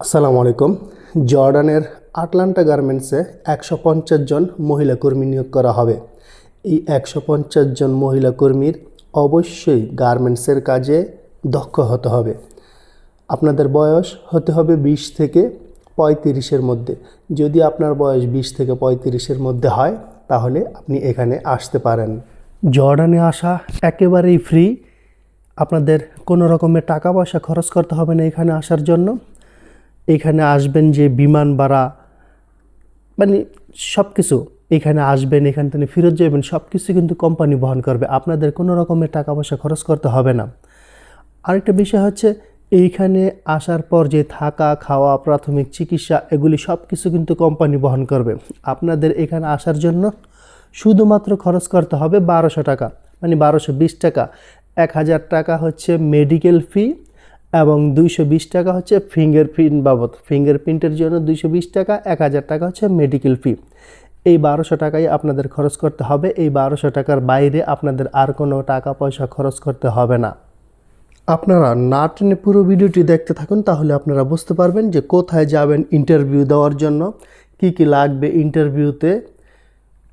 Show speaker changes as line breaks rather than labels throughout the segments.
আসসালামু আলাইকুম। জর্ডানের আটলান্টা গার্মেন্টসে একশো পঞ্চাশ জন মহিলা কর্মী নিয়োগ করা হবে। এই একশো পঞ্চাশ জন মহিলা কর্মীর অবশ্যই গার্মেন্টসের কাজে দক্ষ হতে হবে। আপনাদের বয়স হতে হবে বিশ থেকে পঁয়ত্রিশের মধ্যে। যদি আপনার বয়স বিশ থেকে পঁয়ত্রিশের মধ্যে হয়, তাহলে আপনি এখানে আসতে পারেন। জর্ডানে আসা একেবারেই ফ্রি। আপনাদের কোনো রকমের টাকা পয়সা খরচ করতে হবে না এখানে আসার জন্য। এখানে আসবেন যে বিমান ভাড়া মানে সব কিছু এখানে আসবেন, এখান থেকে ফেরত যাবেন সব কিছু কিন্তু কোম্পানি বহন করবে। আপনাদের কোনো রকমের টাকা পয়সা খরচ করতে হবে না। আরেকটা বিষয় হচ্ছে, এইখানে আসার পর যে থাকা, খাওয়া, প্রাথমিক চিকিৎসা, এগুলি সব কিছু কিন্তু কোম্পানি বহন করবে। আপনাদের এখানে আসার জন্য শুধুমাত্র খরচ করতে হবে বারোশো টাকা মানে বারোশো বিশ টাকা। এক হাজার টাকা হচ্ছে মেডিকেল ফি এবং দুইশো বিশ টাকা হচ্ছে ফিঙ্গারপ্রিন্ট বাবদ। ফিঙ্গারপ্রিন্টের জন্য দুইশো বিশ টাকা, এক হাজার টাকা হচ্ছে মেডিকেল ফি এই বারোশো টাকাই আপনাদের খরচ করতে হবে। এই বারোশো টাকার বাইরে আপনাদের আর কোনো টাকা পয়সা খরচ করতে হবে না। আপনারা না টেনে পুরো ভিডিওটি দেখতে থাকুন, তাহলে আপনারা বুঝতে পারবেন যে কোথায় যাবেন ইন্টারভিউ দেওয়ার জন্য, কি কি লাগবে ইন্টারভিউতে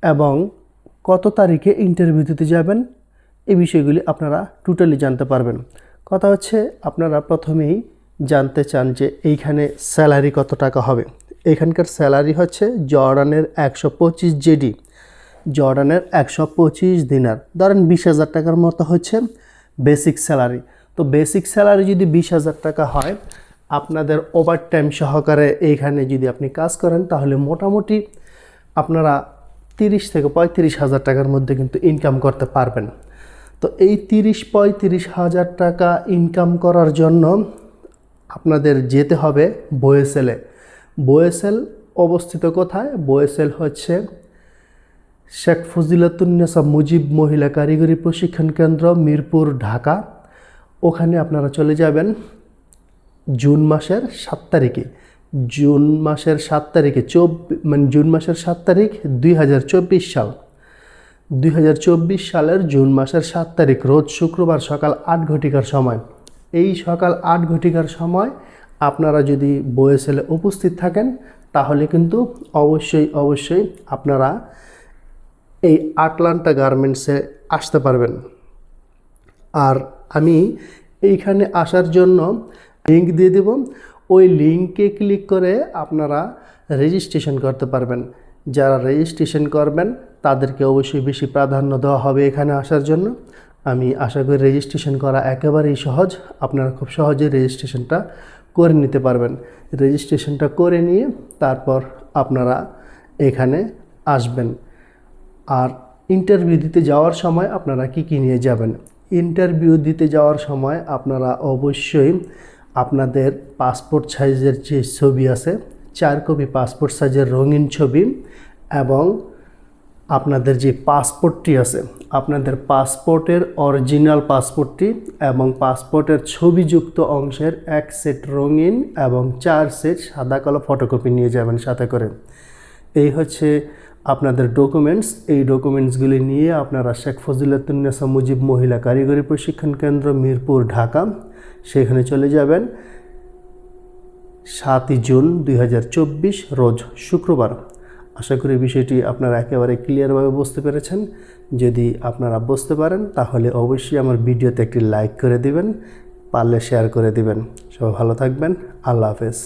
এবং কত তারিখে ইন্টারভিউ দিতে যাবেন, এই বিষয়গুলি আপনারা টোটালি জানতে পারবেন। কথা হচ্ছে, আপনারা প্রথমেই জানতে চান যে এইখানে স্যালারি কত টাকা হবে। এখানকার স্যালারি হচ্ছে জর্ডানের একশো পঁচিশ জেডি। জর্ডানের একশো পঁচিশ দিনার। ধরেন বিশ হাজার টাকার মতো হচ্ছে বেসিক স্যালারি। তো বেসিক স্যালারি যদি বিশ হাজার টাকা হয়, আপনাদের ওভার টাইম সহকারে এইখানে যদি আপনি কাজ করেন, তাহলে মোটামুটি আপনারা তিরিশ থেকে পঁয়ত্রিশ হাজার টাকার মধ্যে কিন্তু ইনকাম করতে পারবেন। তো এই তিরিশ পঁয়ত্রিশ হাজার টাকা ইনকাম করার জন্য আপনাদের যেতে হবে বোয়েসেলে বোয়েসেল অবস্থিত কোথায়? বোয়েসেল হচ্ছে শেখ ফজিলাতুন্নেসা মুজিব মহিলা কারিগরি প্রশিক্ষণ কেন্দ্র, মিরপুর, ঢাকা। ওখানে আপনারা চলে যাবেন জুন মাসের সাত তারিখে। জুন মাসের সাত তারিখে চব মানে জুন মাসের সাত তারিখ দুই হাজার চব্বিশ সাল। দুই হাজার চব্বিশ সালের জুন মাসের সাত তারিখ, রোজ শুক্রবার সকাল আট ঘটিকার সময়। এই সকাল আট ঘটিকার সময় আপনারা যদি বয়েসেলে উপস্থিত থাকেন, তাহলে কিন্তু অবশ্যই অবশ্যই আপনারা এই আটলান্টা গার্মেন্টসে আসতে পারবেন। আর আমি এইখানে আসার জন্য লিঙ্ক দিয়ে দেব। ওই লিঙ্কে ক্লিক করে আপনারা রেজিস্ট্রেশন করতে পারবেন। যারা রেজিস্ট্রেশন করবেন তাদেরকে অবশ্যই বেশি প্রাধান্য দেওয়া হবে এখানে আসার জন্য। আমি আশা করি রেজিস্ট্রেশন করা একেবারেই সহজ। আপনারা খুব সহজে রেজিস্ট্রেশনটা করে নিতে পারবেন। রেজিস্ট্রেশনটা করে নিয়ে তারপর আপনারা এখানে আসবেন। আর ইন্টারভিউ দিতে যাওয়ার সময় আপনারা কি কি নিয়ে যাবেন? ইন্টারভিউ দিতে যাওয়ার সময় আপনারা অবশ্যই আপনাদের পাসপোর্ট সাইজের যে ছবি আছে, চার কপি পাসপোর্ট সাইজের রঙিন ছবি এবং আপনাদের যে পাসপোর্টটি আছে, আপনাদের পাসপোর্টের অরিজিনাল পাসপোর্টটি এবং পাসপোর্টের ছবিযুক্ত অংশের এক সেট রঙিন এবং চার সেট সাদা কালো ফটোকপি নিয়ে যাবেন সাথে করে। এই হচ্ছে আপনাদের ডকুমেন্টস এই ডকুমেন্টসগুলি নিয়ে আপনারা শেখ ফজিলাতুন্নেসা মুজিব মহিলা কারিগরি প্রশিক্ষণ কেন্দ্র, মিরপুর, ঢাকা। সেখানে চলে যাবেন সাতই জুন দু হাজার চব্বিশ, রোজ শুক্রবার। আশা করি বিষয়টি আপনারা একেবারে ক্লিয়ারভাবে বুঝতে পেরেছেন। যদি আপনারা বুঝতে পারেন, তাহলে অবশ্যই আমার ভিডিওতে একটি লাইক করে দিবেন, পারলে শেয়ার করে দিবেন। সবাই ভালো থাকবেন, আল্লাহ হাফেজ।